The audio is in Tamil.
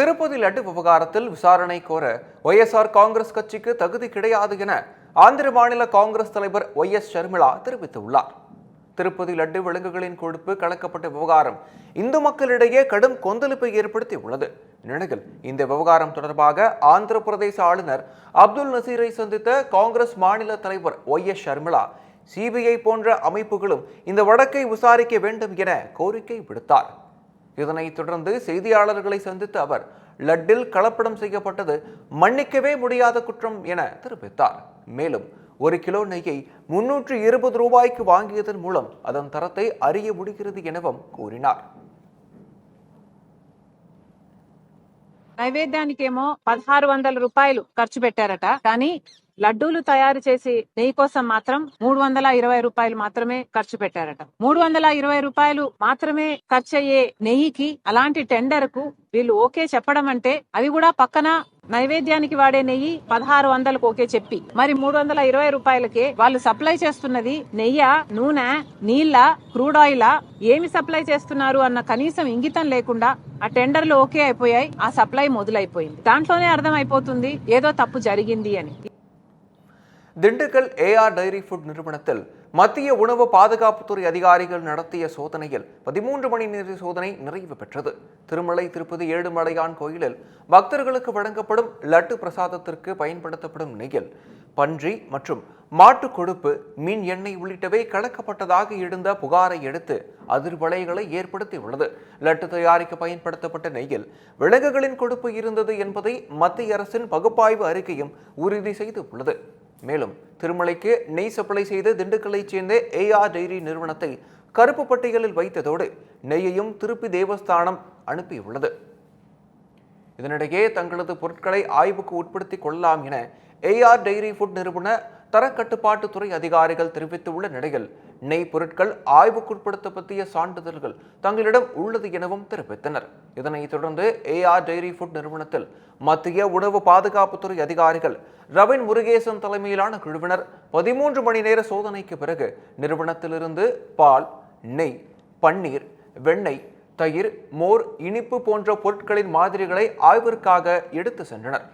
திருப்பதி லட்டு விவகாரத்தில் விசாரணை கோர ஒய்எஸ்ஆர் காங்கிரஸ் கட்சிக்கு தகுதி கிடையாது என ஆந்திர மாநில காங்கிரஸ் தலைவர் ஒய் எஸ் ஷர்மிளா தெரிவித்துள்ளார். திருப்பதி லட்டு விலங்குகளின் கொழுப்பு கலக்கப்பட்ட விவகாரம் இந்து மக்களிடையே கடும் கொந்தளிப்பை ஏற்படுத்தி உள்ளது இந்நிலையில் இந்த விவகாரம் தொடர்பாக ஆந்திர பிரதேச ஆளுநர் அப்துல் நசீரை சந்தித்த காங்கிரஸ் மாநில தலைவர் ஒய் எஸ் ஷர்மிளா சிபிஐ போன்ற அமைப்புகளும் இந்த வழக்கை விசாரிக்க வேண்டும் என கோரிக்கை விடுத்தார். இதனைத் தொடர்ந்து செய்தியாளர்களை சந்தித்த அவர் லட்டில் கலப்படம் செய்யப்பட்டது மன்னிக்கவே முடியாத குற்றம் என தெரிவித்தார் மேலும் ஒரு கிலோ நெய்யை முன்னூற்று இருபது ரூபாய்க்கு வாங்கியதன் மூலம் அதன் தரத்தை அறிய முடிகிறது எனவும் கூறினார் నైవేద్యానికేమో పదహారు వందల రూపాయలు ఖర్చు పెట్టారట కానీ లడ్డూలు తయారు చేసి నెయ్యి కోసం మాత్రం మూడు వందల ఇరవై రూపాయలు మాత్రమే ఖర్చు పెట్టారట. మూడు వందల ఇరవై రూపాయలు మాత్రమే ఖర్చు అయ్యే నెయ్యికి అలాంటి టెండర్కు వీళ్ళు ఓకే చెప్పడం అంటే అది కూడా పక్కన నైవేద్యానికి వాడే నెయ్యి పదహారు వందలకు ఓకే చెప్పి. మరి మూడు వందల ఇరవై రూపాయలకే వాళ్ళు సప్లై చేస్తున్నది నెయ్య నూనె నీళ్ళ క్రూడ్ ఆయిల్? ఏమి సప్లై చేస్తున్నారు అన్న కనీసం ఇంగితం లేకుండా ఆ టెండర్లు ఓకే అయిపోయాయి ఆ సప్లై మొదలైపోయింది. దాంట్లోనే అర్థం అయిపోతుంది ఏదో తప్పు జరిగింది అని. திண்டுக்கல் ஏஆர் டைரி ஃபுட் நிறுவனத்தில் மத்திய உணவு பாதுகாப்புத்துறை அதிகாரிகள் நடத்திய சோதனையில் பதிமூன்று மணி நேர சோதனை நிறைவு பெற்றது. திருமலை திருப்பதி ஏழுமலையான் கோயிலில் பக்தர்களுக்கு வழங்கப்படும் லட்டு பிரசாதத்திற்கு பயன்படுத்தப்படும் நெய்யில் பன்றி மற்றும் மாட்டு கொழுப்பு மீன் எண்ணெய் உள்ளிட்டவை கலக்கப்பட்டதாக எழுந்த புகாரை எடுத்து அதிர்வலைகளை ஏற்படுத்தியுள்ளது. லட்டு தயாரிக்க பயன்படுத்தப்பட்ட நெய்யில் விலங்குகளின் கொழுப்பு இருந்தது என்பதை மத்திய அரசின் பகுப்பாய்வு அறிக்கையும் உறுதி செய்துள்ளது. மேலும் திருமலைக்கு நெய் சப்ளை செய்த திண்டுக்கல்லைச் சேர்ந்த ஏஆர் டைரி நிறுவனத்தை கருப்பு பட்டியலில் வைத்ததோடு நெய்யையும் திருப்பி தேவஸ்தானம் அனுப்பியுள்ளது. இதனிடையே தங்களது பொருட்களை ஆய்வுக்கு உட்படுத்திக் கொள்ளலாம் என ஏஆர் டைரி ஃபுட் நிறுவன தரக்கட்டுப்பாட்டுத்துறை அதிகாரிகள் தெரிவித்துள்ள நிலையில் நெய் பொருட்கள் ஆய்வுக்குட்படுத்த பற்றிய சான்றிதழ்கள் தங்களிடம் உள்ளது எனவும் தெரிவித்தனர். இதனைத் தொடர்ந்து ஏஆர் டெய்ரி ஃபுட் நிறுவனத்தில் மத்திய உணவு பாதுகாப்புத்துறை அதிகாரிகள் ரவின் முருகேசன் தலைமையிலான குழுவினர் பதிமூன்று மணி நேர சோதனைக்கு பிறகு நிறுவனத்திலிருந்து பால் நெய் பன்னீர் வெண்ணெய் தயிர் மோர் இனிப்பு போன்ற பொருட்களின் மாதிரிகளை ஆய்விற்காக எடுத்து சென்றனர்.